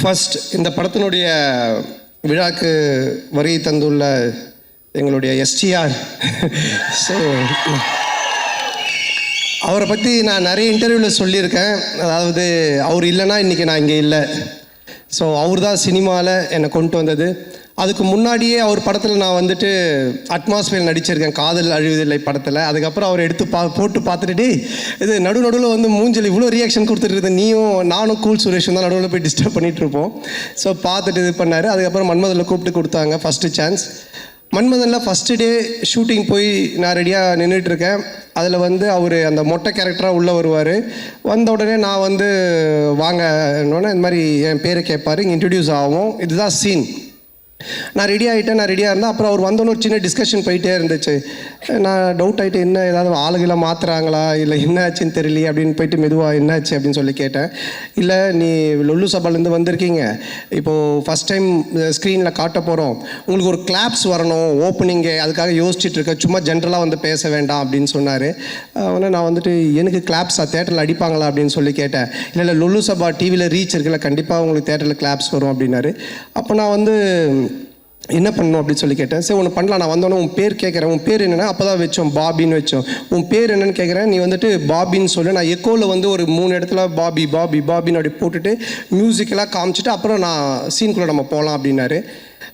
First இந்த படத்தினுடைய விழாக்கு வருகை தந்துள்ள எங்களுடைய எஸ்டிஆர் ஸோ அவரை பற்றி நான் நிறைய இன்டர்வியூவில் சொல்லியிருக்கேன். அதாவது அவர் இல்லைன்னா இன்றைக்கி நான் இங்கே இல்லை. ஸோ அவர் தான் சினிமாவில் என்னை கொண்டு வந்தது. அதுக்கு முன்னாடியே அவர் படத்தில் நான் வந்துட்டு அட்மாஸ்பியர் நடிச்சிருக்கேன். காதல் அழிவதில்லை படத்தில். அதுக்கப்புறம் அவர் எடுத்து பா போட்டு பார்த்துட்டு இது நடு நடுவில் வந்து மூஞ்சல் இவ்வளோ ரியாக்ஷன் கொடுத்துட்டு நீயும் நானும் கூல் சுரேஷும் தான் நடுவில் போய் டிஸ்டர்ப் பண்ணிட்டு இருப்போம். ஸோ பார்த்துட்டு இது பண்ணார். அதுக்கப்புறம் மன்மதனில் கூப்பிட்டு கொடுத்தாங்க ஃபஸ்ட்டு சான்ஸ் மன்மதனில் ஃபஸ்ட்டு டே ஷூட்டிங் போய் நான் ரெடியாக நின்றுட்டுருக்கேன் அதில் வந்து அவர் அந்த மொட்டை கேரக்டராக உள்ளே வருவார். வந்த உடனே நான் வந்து வாங்க இந்த மாதிரி என் பேரை கேட்பாரு. இங்கே இன்ட்ரடியூஸ் ஆகும் இதுதான் சீன் நான் ரெடி ஆகிட்டேன் நான் ரெடியாக இருந்தேன். அப்புறம் அவர் வந்தோன்னு ஒரு சின்ன டிஸ்கஷன் போயிட்டே இருந்துச்சு. நான் டவுட் ஆகிட்டு என்ன ஏதாவது ஆளுகளை மாற்றுறாங்களா இல்லை என்ன ஆச்சுன்னு தெரியலையே அப்படின்னு போயிட்டு மெதுவாக என்னாச்சு அப்படின்னு சொல்லி கேட்டேன். இல்லை நீ லொல்லு சபாலேருந்து வந்திருக்கீங்க. இப்போது ஃபஸ்ட் டைம் ஸ்க்ரீனில் காட்ட போகிறோம் உங்களுக்கு ஒரு கிளாப்ஸ் வரணும் ஓப்பனிங்கு அதுக்காக யோசிச்சுட்டு இருக்க. சும்மா ஜென்ரலாக வந்து பேச வேண்டாம் அப்படின்னு சொன்னார். உடனே நான் வந்துட்டு எனக்கு கிளாப்ஸா தேட்டரில் அடிப்பாங்களா? அப்படின்னு சொல்லி கேட்டேன். இல்லை இல்லை லொல்லு சபா டிவியில் ரீச் இருக்குல்ல கண்டிப்பாக உங்களுக்கு தேட்டரில் கிளாப்ஸ் வரும் அப்படின்னாரு. அப்போ நான் வந்து என்ன பண்ணணும் அப்படின்னு சொல்லி கேட்டேன். சரி ஒன்று பண்ணலாம். நான் வந்தோன்னே உன் பேர் கேட்குறேன் உன் பேர் என்னென்னா அப்போ தான் வச்சோம் பாபின்னு வச்சோம். உன் பேர் என்னென்னு கேட்குறேன் நீ வந்துட்டு பாபின்னு சொல்லு. நான் எக்கோவில் வந்து ஒரு மூணு இடத்துல பாபி பாபி பாபின்னு அப்படி போட்டுட்டு மியூசிக்கெல்லாம் காமிச்சிட்டு அப்புறம் நான் சீன்குள்ளே நம்ம போகலாம் அப்படின்னாரு.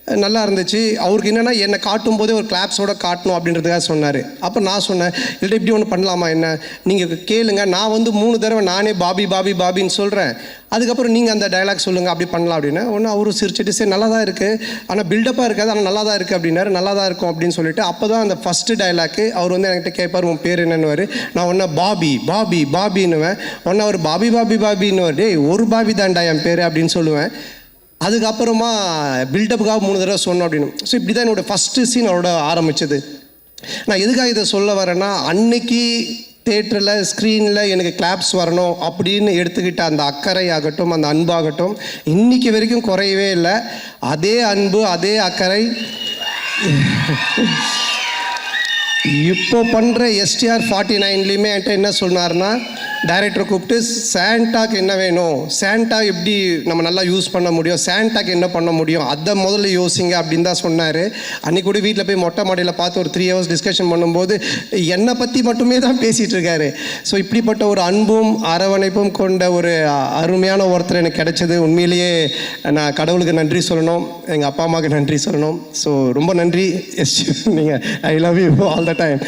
நல்லா இருந்துச்சு. அவருக்கு என்னென்னா என்னை காட்டும் போதே ஒரு கிளாப்ஸோட காட்டணும் அப்படின்றதுக்காக சொன்னார். அப்போ நான் சொன்னேன் இல்லை இப்படி ஒன்று பண்ணலாமா என்ன? நீங்கள் கேளுங்க. நான் வந்து மூணு தடவை நானே பாபி பாபி பாபின்னு சொல்கிறேன் அதுக்கப்புறம் நீங்கள் அந்த டயலாக் சொல்லுங்கள் அப்படி பண்ணலாம் அப்படின்னு. ஒன்று அவரும் சிரிச்சிட்டு சரி நல்லா தான் இருக்குது ஆனால் பில்டப்பாக இருக்காது ஆனால் நல்லா தான் இருக்குது அப்படின்னாரு. நல்லா தான் இருக்கும் அப்படின்னு சொல்லிட்டு அப்போ தான் அந்த ஃபஸ்ட்டு டைலாக்கு அவர் வந்து என்கிட்ட கேட்பார் உன் பேர் என்னன்னுவார். நான் ஒன்று பாபி பாபி பாபின்னுவேன். ஒன்று அவர் பாபி பாபி பாபின்னுவார். டேய் ஒரு பாபி தான்டா என் பேர் அப்படின்னு சொல்லுவேன். அதுக்கப்புறமா பில்டப்புக்காக மூணு தடவை சொன்னோம் அப்படின்னு. ஸோ இப்படி தான் என்னோட ஃபஸ்ட்டு சீன் அவரோட ஆரம்பிச்சது. நான் எதுக்காக இதை சொல்ல வரேன்னா அன்னைக்கு தேட்டரில் ஸ்க்ரீனில் எனக்கு கிளாப்ஸ் வரணும் அப்படின்னு எடுத்துக்கிட்ட அந்த அக்கறை ஆகட்டும் அந்த அன்பாகட்டும் இன்றைக்கி வரைக்கும் குறையவே இல்லை. அதே அன்பு அதே அக்கறை. இப்போ பண்ணுற எஸ்டிஆர் ஃபார்ட்டி நைன்லேயுமே என்கிட்ட என்ன சொன்னார்னா டைரக்டரை கூப்பிட்டு சாண்டாக்கு என்ன வேணும்? சாண்டா எப்படி நம்ம நல்லா யூஸ் பண்ண முடியும்? சாண்டாக்கு என்ன பண்ண முடியும்? அதை முதல்ல யோசிங்க அப்படின்னு தான் சொன்னார். அன்னைக்கு கூட வீட்டில் போய் மொட்டை மாடியில் பார்த்து ஒரு த்ரீ ஹவர்ஸ் டிஸ்கஷன் பண்ணும்போது என்னை பற்றி மட்டுமே தான் பேசிகிட்டு இருக்காரு. ஸோ இப்படிப்பட்ட ஒரு அன்பும் அரவணைப்பும் கொண்ட ஒரு அருமையான ஒருத்தர் எனக்கு கிடைச்சது. உண்மையிலேயே நான் கடவுளுக்கு நன்றி சொல்லணும். எங்கள் அப்பா அம்மாவுக்கு நன்றி சொல்லணும். ஸோ ரொம்ப நன்றி. எஸ் நீங்கள் I love you all the time